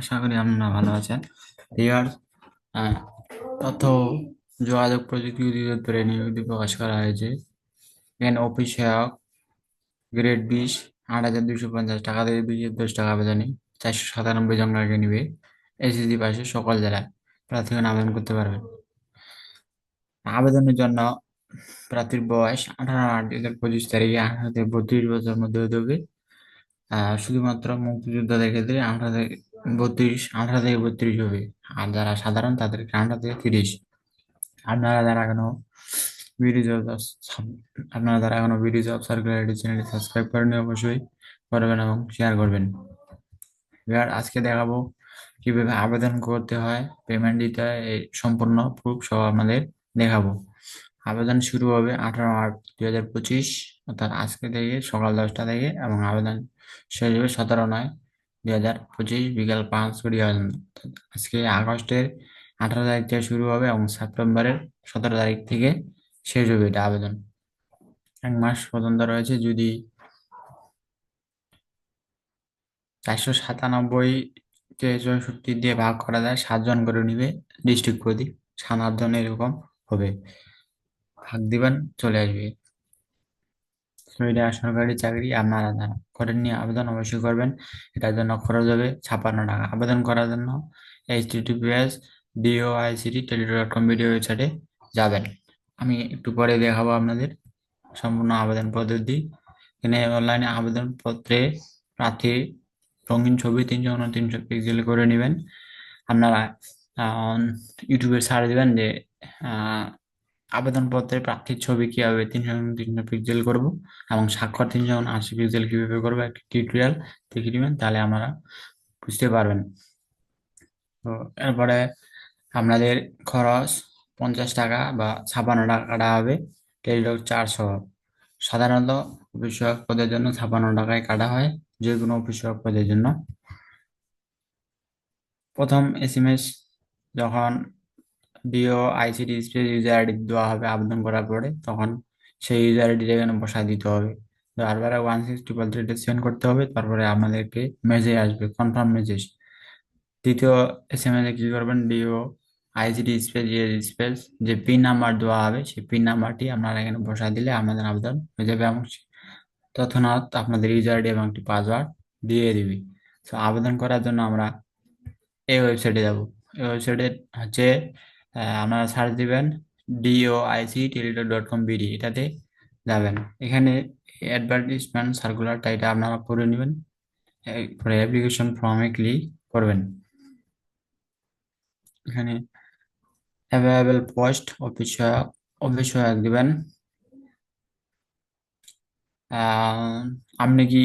আশা করি আপনারা ভালো আছেন। দেওয়ার তথ্য যোগাযোগ প্রযুক্তি অধিদপ্তরে নিয়োগটি প্রকাশ করা হয়েছে। এখানে অফিস সহায়ক গ্রেড বিশ, আট হাজার দুশো পঞ্চাশ টাকা থেকে দুই হাজার দশ টাকা আবেদনে চারশো সাতানব্বই জন আগে নিবে। এসএসসি পাশে সকল জেলায় প্রার্থীগণ আবেদন করতে পারবেন। আবেদনের জন্য প্রার্থীর বয়স আঠারো আট দুই হাজার পঁচিশ তারিখে আঠারো থেকে বত্রিশ বছর মধ্যে হতে হবে। শুধুমাত্র মুক্তিযোদ্ধাদের ক্ষেত্রে আঠারো থেকে বত্রিশ আঠারো থেকে বত্রিশ হবে, আর যারা সাধারণ তাদেরকে আঠারো থেকে তিরিশ। আপনারা যারা এখনও আপনারা যারা এখনও ভিডিও জব সার্কুলার চ্যানেলটি সাবস্ক্রাইব করেন অবশ্যই করবেন এবং শেয়ার করবেন। এবার আজকে দেখাবো কীভাবে আবেদন করতে হয় পেমেন্ট দিতে হয়, এই সম্পূর্ণ প্রুফ সহ আমাদের দেখাবো। আবেদন শুরু হবে আঠারো আট দুই হাজার পঁচিশ, অর্থাৎ আজকে থেকে সকাল দশটা থেকে এবং আবেদন শেষ সতেরো নয় দুই হাজার পঁচিশ বিকাল পাঁচ আবেদন আজকে আগস্টের আঠারো তারিখ থেকে শুরু হবে এবং সেপ্টেম্বরের সতেরো তারিখ থেকে শেষ হবে এটা আবেদন। এক মাস পর্যন্ত রয়েছে যদি চারশো সাতানব্বই কে চৌষট্টি দিয়ে ভাগ করা যায়, সাতজন করে নিবে ডিস্ট্রিক্ট প্রতি। সাতজন এরকম হবে। ভাগ দিবেন, চলে আসবে। এটা সরকারি চাকরি আপনারা যারা করেন নিয়ে আবেদন অবশ্যই করবেন। এটার জন্য খরচ হবে ছাপ্পান্ন টাকা। আবেদন করার জন্য H TTPS DOICT Teletalk dot com video ওয়েবসাইটে যাবেন। আমি একটু পরে দেখাবো আপনাদের সম্পূর্ণ আবেদন পদ্ধতি। এখানে অনলাইনে আবেদনপত্রে প্রার্থী রঙিন ছবি তিনশো তিনশো পিক্সেল করে নেবেন। আপনারা ইউটিউবে সার্চ দেবেন যে আবেদনপত্রে প্রার্থীর ছবি কীভাবে তিনশো তিনশো পিক্সেল করব এবং স্বাক্ষর তিনশো আশি পিক্সেল কীভাবে করব একটা টিউটোরিয়াল দেখে নেবেন তাহলে আমরা বুঝতে পারবেন। তো এরপরে আপনাদের খরচ পঞ্চাশ টাকা বা ছাপান্ন টাকাটা হবে টেলিটক চারশো সাধারণত অফিস পদের জন্য ছাপান্ন টাকায় কাটা হয় যে কোনো অফিস পদের জন্য। প্রথম এস যখন DO ICD space user ID দেওয়া হবে আবেদন করার পরে, তখন সেই ইউজার আইডিটা এখানে বসায় দিতে হবে। বারবার ওয়ান সিক্স ট্রিপল থ্রিতে সেন্ড করতে হবে, তারপরে আমাদেরকে মেসেজ আসবে কনফার্ম মেসেজ দ্বিতীয় এস এম এস এ কি করবেন? DO ICD space US space, যে পিন নাম্বার দেওয়া হবে, সেই পিন নাম্বারটি আপনারা এখানে বসায় দিলে আমাদের আবেদন হয়ে যাবে এবং তৎক্ষণাৎ আপনাদের ইউজার আইডি এবং একটি পাসওয়ার্ড দিয়ে দিবি। তো আবেদন করার জন্য আমরা এই ওয়েবসাইটে যাব। এই ওয়েবসাইটে হচ্ছে আপনারা সার্চ দিবেন DOIC Teletalk dot com BD এটাতে যাবেন। এখানে অ্যাডভার্টিসমেন্ট সার্কুলারটা এটা আপনারা পড়ে নেবেন। পরে অ্যাপ্লিকেশন ফর্মে ক্লিক করবেন। এখানে অ্যাভেলেবেল পোস্ট অফিস সহায়ক অফিস সহায়ক দিবেন আপনি কি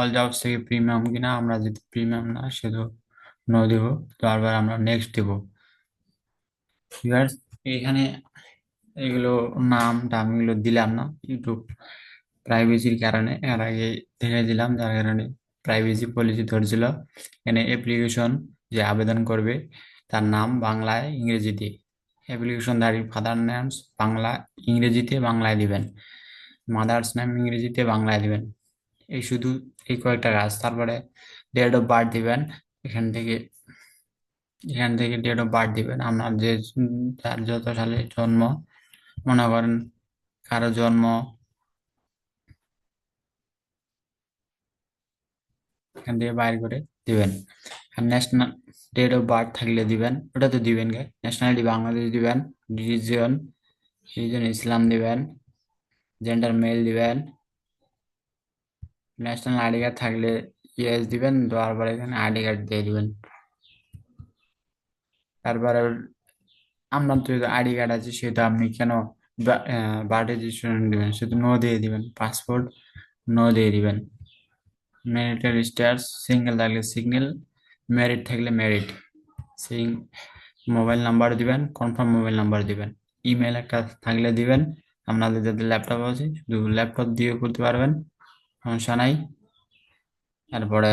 অল জবস থেকে প্রিমিয়াম কিনা, আমরা যদি প্রিমিয়াম না সেটা নো দেব। তারপর আমরা নেক্সট দেব। এখানে এগুলো নাম, টাম এগুলো দিলাম না। ইউটিউব প্রাইভেসির কারণে, এর আগে দেখে দিলাম, যার কারণে প্রাইভেসি পলিসি ধরছিল। এখানে অ্যাপ্লিকেশন যে আবেদন করবে, তার নাম বাংলায় ইংরেজিতে। অ্যাপ্লিকেশন দাঁড়ি ফাদার নেমস বাংলা, ইংরেজিতে বাংলায় দিবেন। মাদার্স নেম ইংরেজিতে বাংলায় দিবেন। এই শুধু এই কয়েকটা কাজ। তারপরে ডেট অফ বার্থ দিবেন। এখান থেকে এখান থেকে ডেট অফ বার্থ দিবেন। আপনার যে যার যত সালে জন্ম, মনে করেন কারও জন্ম এখান থেকে বাইর করে দিবেন। আর ন্যাশনাল ডেট অফ বার্থ থাকলে দিবেন ওটা তো দিবেন গে। ন্যাশনালিটি বাংলাদেশ দিবেন রিলিজিয়ন রিলিজিয়ন ইসলাম দিবেন জেন্ডার মেল দিবেন। ন্যাশনাল আইডি কার্ড থাকলে ইয়েস দিবেন, দেওয়ার পরে এখানে আইডি কার্ড দিয়ে দিবেন। তারপরে আপনার তো আইডি কার্ড আছে সেটা আপনি কেন বার্থ রেজিস্ট্রেশন দিবেন? শুধু নো দিয়ে দিবেন। পাসপোর্ট নো দিয়ে দিবেন। ম্যারিটাল স্ট্যাটাস সিঙ্গেল থাকলে সিঙ্গেল মেরিট থাকলে ম্যারিড সেই মোবাইল নাম্বার দিবেন কনফার্ম মোবাইল নাম্বার দিবেন। ইমেল একটা থাকলে দিবেন। আপনাদের যাদের ল্যাপটপ আছে, শুধু ল্যাপটপ দিয়ে করতে পারবেন। সমস্যা নাই। তারপরে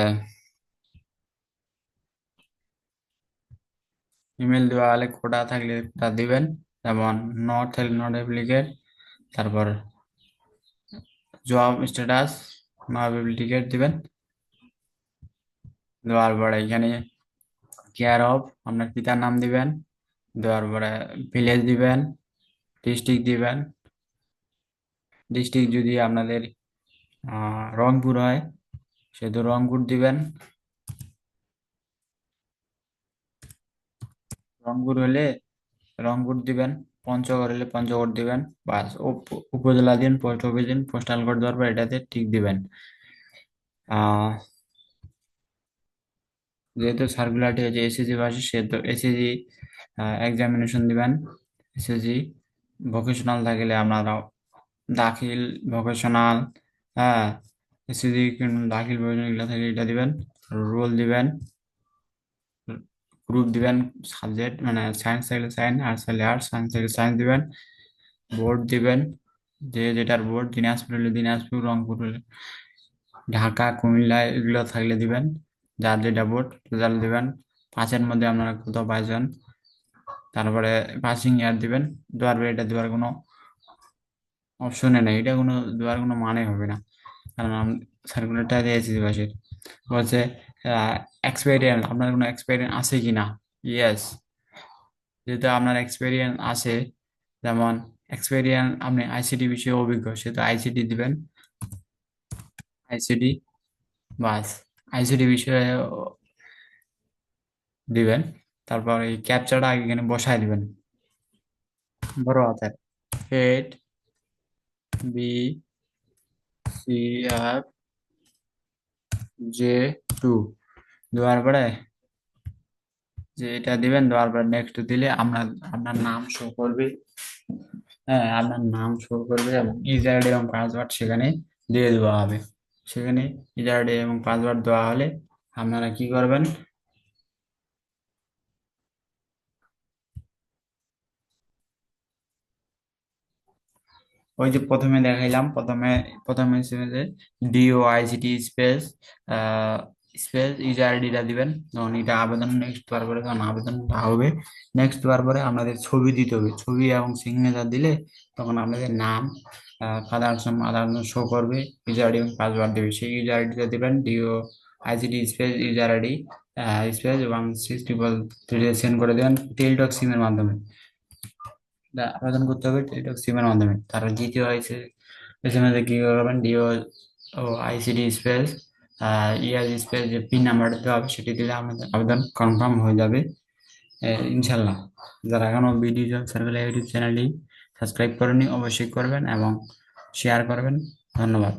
ইমেল দেওয়া হলে কোটা থাকলে তা দিবেন। যেমন নট থাকলে নট অ্যাপ্লিকেট তারপর জব স্ট্যাটাস নট অ্যাপ্লিকেট দিবেন। দেওয়ার পরে এখানে কেয়ার অফ আপনার পিতার নাম দিবেন। দেওয়ার পরে ভিলেজ দিবেন ডিস্ট্রিক্ট দিবেন। ডিস্ট্রিক্ট যদি আপনাদের রংপুর হয়, সেহেতু রংপুর দিবেন। রংপুর হলে রংপুর দিবেন, পঞ্চগড় হলে পঞ্চগড় দিবেন, বাস উপ- উপজেলা দিন, পোস্ট অফিস দিন পোস্টাল কোড দেওয়ার পর এটাতে ঠিক দিবেন। যেহেতু সার্কুলারটি হচ্ছে এসএসসি ভাষী, সেহেতু এসএসসি এক্সামিনেশন দিবেন। এসএসসি ভোকেশনাল থাকলে আপনারা দাখিল ভোকেশনাল হ্যাঁ এসএসসি দাখিল ভোকেশনাল এগুলো থাকলে এটা দিবেন। রোল দিবেন। গ্রুপ দিবেন সাবজেক্ট মানে সায়েন্স থাকলে সায়েন্স আর্টস থাকলে আর্টস সায়েন্স থাকলে সায়েন্স দিবেন। বোর্ড দিবেন, যে যেটার বোর্ড দিনাজপুর হলে দিনাজপুর, রংপুর হলে ঢাকা, কুমিল্লা, এগুলো থাকলে দিবেন। যার যেটা বোর্ড রেজাল্ট দিবেন। পাঁচের মধ্যে আপনারা কত পাইছেন তারপরে পাসিং ইয়ার দিবেন। দেওয়ার পরে এটা দেওয়ার কোনো অপশনে নেই। এটা কোনো দেওয়ার কোনো মানে হবে না। কারণ সার্কুলারটা দিয়েছি ভাষের বলছে এক্সপেরিয়েন্স আপনার কোনো এক্সপেরিয়েন্স আছে কি না? ইয়েস যেহেতু আপনার এক্সপেরিয়েন্স আছে, যেমন এক্সপেরিয়েন্স আপনি আইসিটি বিষয়ে অভিজ্ঞ, সেহেতু আইসিটি দিবেন। আইসিটি বাস আইসিটি বিষয়ে দিবেন। তারপর এই ক্যাপচাটা এখানে বসায় দিবেন। বড় হাতের। Head B C F J two দেওয়ার পরে যে এটা দিবেন, দেওয়ার পরে নেক্সট দিলে আপনার আপনার নাম শো করবে। হ্যাঁ আপনার নাম শো করবে এবং ইউজার এবং পাসওয়ার্ড সেখানে দিয়ে দেওয়া হবে। সেখানে ইউজার এবং পাসওয়ার্ড দেওয়া হলে আপনারা কি করবেন? ওই যে প্রথমে দেখাইলাম, প্রথমে প্রথমে ছিল যে DO ICT space space user আইডিটা দিবেন যখন এটা আবেদন নেক্সট দেওয়ার পরে যখন আবেদনটা হবে। নেক্সট দেওয়ার পরে আপনাদের ছবি দিতে হবে। ছবি এবং সিগনেচার দিলে তখন আপনাদের নাম ফাদার আধার শো করবে ইউজার আইডি এবং পাসওয়ার্ড দেবে। সেই ইউজার আইডিটা দেবেন DO ICT space user ID space এবং সিক্স ট্রিপল থ্রি সেন্ড করে দেবেন টেলিটক সিমের মাধ্যমে। আবেদন করতে হবে টেলিটক সিমের মাধ্যমে। তারা দ্বিতীয় আইসি এসএমএস কি করবেন? DO O ICD space year space যে পিন নাম্বার দেওয়া হবে সেটি দিলে আমাদের আবেদন কনফার্ম হয়ে যাবে। ইনশাল্লাহ। যারা এখনও ভিডিও জব সার্কেল ইউটিউব চ্যানেলটি সাবস্ক্রাইব করেনি অবশ্যই করবেন এবং শেয়ার করবেন। ধন্যবাদ।